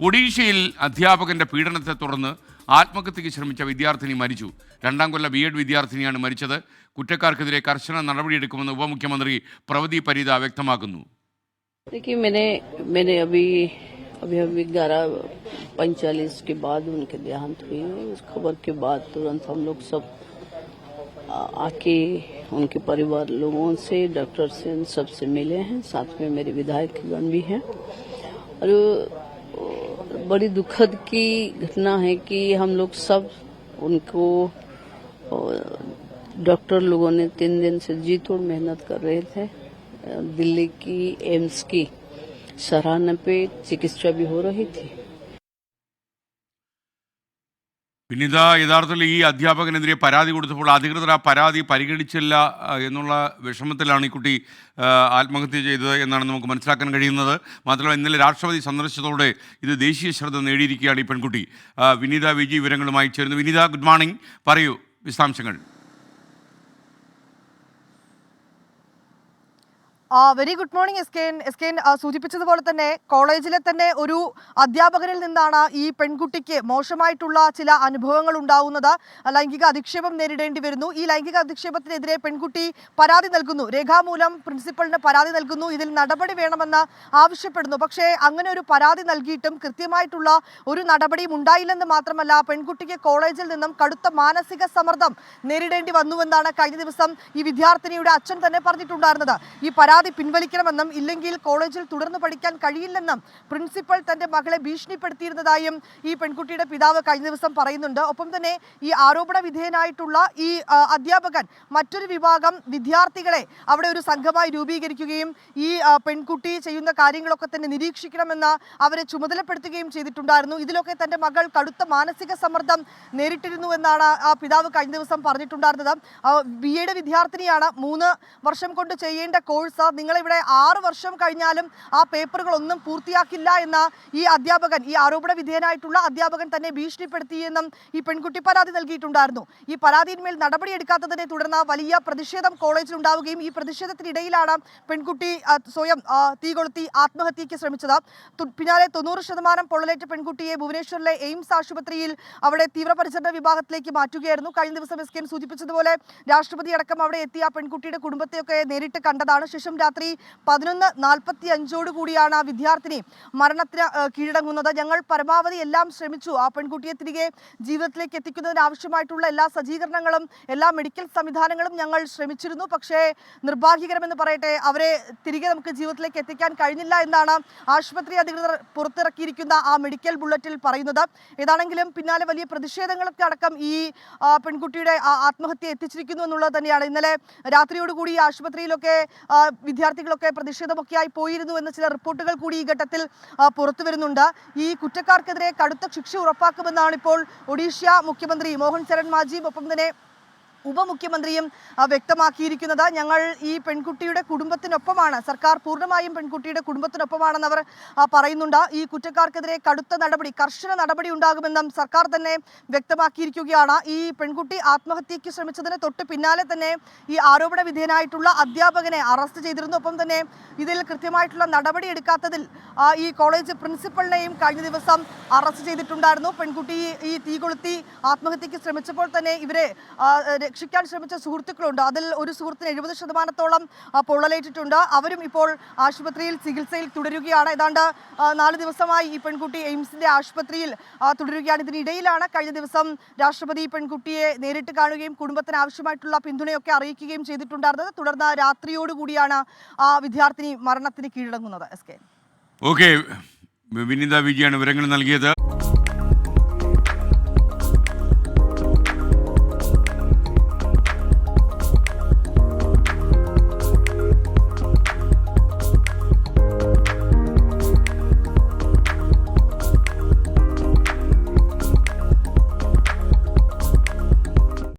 ഒഡീഷയിൽ അധ്യാപകന്റെ പീഡനത്തെ തുടർന്ന് ആത്മഹത്യയ്ക്ക് ശ്രമിച്ച വിദ്യാർത്ഥിനി മരിച്ചു രണ്ടാം കൊല്ല ബി എഡ് വിദ്യാർത്ഥിനിയാണ് മരിച്ചത് കുറ്റക്കാർക്കെതിരെ കർശന നടപടിയെടുക്കുമെന്ന് ഉപമുഖ്യമന്ത്രി പ്രവതി പരിത വ്യക്തമാക്കുന്നു देखिए मैंने मैंने अभी अभी अभी ग्यारह पैंतालीस के बाद उनके देहांत हुई है उस खबर के बाद तुरंत हम लोग सब आ- आके उनके परिवार लोगों से डॉक्टर से इन सब से मिले हैं साथ में मेरे विधायकगण भी हैं और अ, बड़ी दुखद की घटना है कि हम लोग सब उनको डॉक्टर लोगों ने तीन दिन से जी तोड़ मेहनत कर रहे थे। दिल्ली की एम्स की सराहना पे चिकित्सा भी हो रही थी। പിന്നിത യഥാർത്ഥത്തിൽ ഈ അധ്യാപകനെതിരെ പരാതി കൊടുത്തപ്പോൾ അധികൃതർ ആ പരാതി പരിഗണിച്ചില്ല എന്നുള്ള വിഷമത്തിലാണ് ഈ കുട്ടി ആത്മഹത്യ ചെയ്തത് എന്നാണ് നമുക്ക് മനസ്സിലാക്കാൻ കഴിയുന്നത്. മാത്രമല്ല ഇന്നലെ രാഷ്ട്രപതി സന്ദർശിച്ചതോടെ ഇത് ദേശീയ ശ്രദ്ധ നേടിയിരിക്കുകയാണ് ഈ പെൺകുട്ടി. വിനീത വിജി വിവരങ്ങളുമായി ചേരുന്നു. Vineetha good morning. പറയൂ വിശദാംശങ്ങൾ. Very good morning S K S K സൂചിപ്പിച്ചതുപോലെ തന്നെ കോളേജിലെ തന്നെ ഒരു അധ്യാപകനിൽ നിന്നാണ് ഈ പെൺകുട്ടിക്ക് മോശമായിട്ടുള്ള ചില അനുഭവങ്ങൾ ഉണ്ടാവുന്നത്. ലൈംഗിക അധിക്ഷേപം നേരിടേണ്ടി വരുന്നു. ഈ ലൈംഗിക അധിക്ഷേപത്തിനെതിരെ പെൺകുട്ടി പരാതി നൽകുന്നു. രേഖാമൂലം പ്രിൻസിപ്പളിന് പരാതി നൽകുന്നു. ഇതിൽ നടപടി വേണമെന്ന് ആവശ്യപ്പെടുന്നു. പക്ഷേ അങ്ങനെ ഒരു പരാതി നൽകിയിട്ടും കൃത്യമായിട്ടുള്ള ഒരു നടപടിയും ഉണ്ടായില്ലെന്ന് മാത്രമല്ല പെൺകുട്ടിക്ക് കോളേജിൽ നിന്നും കടുത്ത മാനസിക സമ്മർദ്ദം നേരിടേണ്ടി വന്നുവെന്നാണ് കഴിഞ്ഞ ദിവസം ഈ വിദ്യാർത്ഥിനിയുടെ അച്ഛൻ തന്നെ പറഞ്ഞിട്ടുണ്ടായിരുന്നത്. ഈ പരാതി പിൻവലിക്കണമെന്നും ഇല്ലെങ്കിൽ കോളേജിൽ തുടർന്ന് പഠിക്കാൻ കഴിയില്ലെന്നും പ്രിൻസിപ്പൽ തന്റെ മകളെ ഭീഷണിപ്പെടുത്തിയിരുന്നതായും ഈ പെൺകുട്ടിയുടെ പിതാവ് കഴിഞ്ഞ ദിവസം പറയുന്നുണ്ട്. ഒപ്പം തന്നെ ഈ ആരോപണ വിധേയനായിട്ടുള്ള ഈ അധ്യാപകൻ മറ്റൊരു വിഭാഗം വിദ്യാർത്ഥികളെ അവിടെ ഒരു സംഘമായി രൂപീകരിക്കുകയും ഈ പെൺകുട്ടി ചെയ്യുന്ന കാര്യങ്ങളൊക്കെ തന്നെ നിരീക്ഷിക്കണമെന്ന് അവരെ ചുമതലപ്പെടുത്തുകയും ചെയ്തിട്ടുണ്ടായിരുന്നു. ഇതിലൊക്കെ തന്റെ മകൾ കടുത്ത മാനസിക സമ്മർദ്ദം നേരിട്ടിരുന്നു എന്നാണ് ആ പിതാവ് കഴിഞ്ഞ ദിവസം പറഞ്ഞിട്ടുണ്ടായിരുന്നത്. ബി എഡ് വിദ്യാർത്ഥിനിയാണ് മൂന്ന് വർഷം കൊണ്ട് ചെയ്യേണ്ട കോഴ്സ് നിങ്ങളിവിടെ ആറ് വർഷം കഴിഞ്ഞാലും ആ പേപ്പറുകളൊന്നും പൂർത്തിയാക്കില്ല എന്ന ഈ അധ്യാപകൻ ഈ ആരോപണ വിധേയനായിട്ടുള്ള അധ്യാപകൻ തന്നെ ഭീഷണിപ്പെടുത്തിയെന്നും ഈ പെൺകുട്ടി പരാതി നൽകിയിട്ടുണ്ടായിരുന്നു. ഈ പരാതിയിന്മേൽ നടപടിയെടുക്കാത്തതിനെ തുടർന്ന് വലിയ പ്രതിഷേധം കോളേജിൽ ഉണ്ടാവുകയും ഈ പ്രതിഷേധത്തിനിടയിലാണ് പെൺകുട്ടി സ്വയം തീ കൊളുത്തി ആത്മഹത്യയ്ക്ക് ശ്രമിച്ചത്. പിന്നാലെ തൊണ്ണൂറ് ശതമാനം പൊള്ളലേറ്റ പെൺകുട്ടിയെ ഭുവനേശ്വറിലെ എയിംസ് ആശുപത്രിയിൽ അവിടെ തീവ്രപരിചരണ വിഭാഗത്തിലേക്ക് മാറ്റുകയായിരുന്നു. കഴിഞ്ഞ ദിവസം എസ് കെൻ സൂചിപ്പിച്ചതുപോലെ രാഷ്ട്രപതി അടക്കം അവിടെ എത്തി ആ പെൺകുട്ടിയുടെ കുടുംബത്തെയൊക്കെ നേരിട്ട് കണ്ടതാണ്. ശേഷം രാത്രി പതിനൊന്ന് നാൽപ്പത്തി അഞ്ചോട് കൂടിയാണ് ആ വിദ്യാർത്ഥിനി മരണത്തിന് കീഴടങ്ങുന്നത്. ഞങ്ങൾ പരമാവധി എല്ലാം ശ്രമിച്ചു. ആ പെൺകുട്ടിയെ തിരികെ ജീവിതത്തിലേക്ക് എത്തിക്കുന്നതിന് ആവശ്യമായിട്ടുള്ള എല്ലാ സജ്ജീകരണങ്ങളും എല്ലാ മെഡിക്കൽ സംവിധാനങ്ങളും ഞങ്ങൾ ശ്രമിച്ചിരുന്നു. പക്ഷേ നിർഭാഗ്യകരമെന്ന് പറയട്ടെ അവരെ തിരികെ നമുക്ക് ജീവിതത്തിലേക്ക് എത്തിക്കാൻ കഴിഞ്ഞില്ല എന്നാണ് ആശുപത്രി അധികൃതർ പുറത്തിറക്കിയിരിക്കുന്ന ആ മെഡിക്കൽ ബുള്ളറ്റിൽ പറയുന്നത്. ഏതാണെങ്കിലും പിന്നാലെ വലിയ പ്രതിഷേധങ്ങളൊക്കെ അടക്കം ഈ പെൺകുട്ടിയുടെ ആത്മഹത്യ എത്തിച്ചിരിക്കുന്നു എന്നുള്ളത് തന്നെയാണ്. ഇന്നലെ രാത്രിയോടുകൂടി ആശുപത്രിയിലൊക്കെ വിദ്യാർത്ഥികളൊക്കെ പ്രതിഷേധമൊക്കെയായി പോയിരുന്നു എന്ന ചില റിപ്പോർട്ടുകൾ കൂടി ഈ ഘട്ടത്തിൽ പുറത്തു വരുന്നുണ്ട്. ഈ കുറ്റക്കാർക്കെതിരെ കടുത്ത ശിക്ഷ ഉറപ്പാക്കുമെന്നാണ് ഇപ്പോൾ ഒഡീഷ മുഖ്യമന്ത്രി മോഹൻ ചരൺ മാജിയും ഒപ്പം തന്നെ ഉപമുഖ്യമന്ത്രിയും വ്യക്തമാക്കിയിരിക്കുന്നത് ഞങ്ങൾ ഈ പെൺകുട്ടിയുടെ കുടുംബത്തിനൊപ്പമാണ്. സർക്കാർ പൂർണമായും പെൺകുട്ടിയുടെ കുടുംബത്തിനൊപ്പമാണെന്ന് അവർ പറയുന്നുണ്ട്. ഈ കുറ്റക്കാർക്കെതിരെ കടുത്ത നടപടി കർശന നടപടി ഉണ്ടാകുമെന്നും സർക്കാർ തന്നെ വ്യക്തമാക്കിയിരിക്കുകയാണ്. ഈ പെൺകുട്ടി ആത്മഹത്യയ്ക്ക് ശ്രമിച്ചതിന് തൊട്ട് പിന്നാലെ തന്നെ ഈ ആരോപണ വിധേയനായിട്ടുള്ള അധ്യാപകനെ അറസ്റ്റ് ചെയ്തിരുന്നു. ഒപ്പം തന്നെ ഇതിൽ കൃത്യമായിട്ടുള്ള നടപടി എടുക്കാത്തതിൽ ഈ കോളേജ് പ്രിൻസിപ്പളിനെയും കഴിഞ്ഞ ദിവസം അറസ്റ്റ് ചെയ്തിട്ടുണ്ടായിരുന്നു. പെൺകുട്ടി ഈ തീ കൊളുത്തി ആത്മഹത്യയ്ക്ക് ശ്രമിച്ചപ്പോൾ തന്നെ ഇവരെ രക്ഷിക്കാൻ ശ്രമിച്ച സുഹൃത്തുക്കളുണ്ട്. അതിൽ ഒരു സുഹൃത്തിന് എഴുപത് ശതമാനത്തോളം പൊള്ളലേറ്റിട്ടുണ്ട്. അവരും ഇപ്പോൾ ആശുപത്രിയിൽ ചികിത്സയിൽ തുടരുകയാണ്. ഏതാണ്ട് നാല് ദിവസമായി ഈ പെൺകുട്ടി എയിംസിന്റെ ആശുപത്രിയിൽ തുടരുകയാണ്. ഇതിനിടയിലാണ് കഴിഞ്ഞ ദിവസം രാഷ്ട്രപതി പെൺകുട്ടിയെ നേരിട്ട് കാണുകയും കുടുംബത്തിന് ആവശ്യമായിട്ടുള്ള പിന്തുണയൊക്കെ അറിയിക്കുകയും ചെയ്തിട്ടുണ്ടായിരുന്നത്. തുടർന്ന് രാത്രിയോടുകൂടിയാണ് ആ വിദ്യാർത്ഥിനി മരണത്തിന് കീഴടങ്ങുന്നത്. S K. ഓക്കെ. വിനീത വിജയാണ് വിവരങ്ങൾ നൽകിയത്.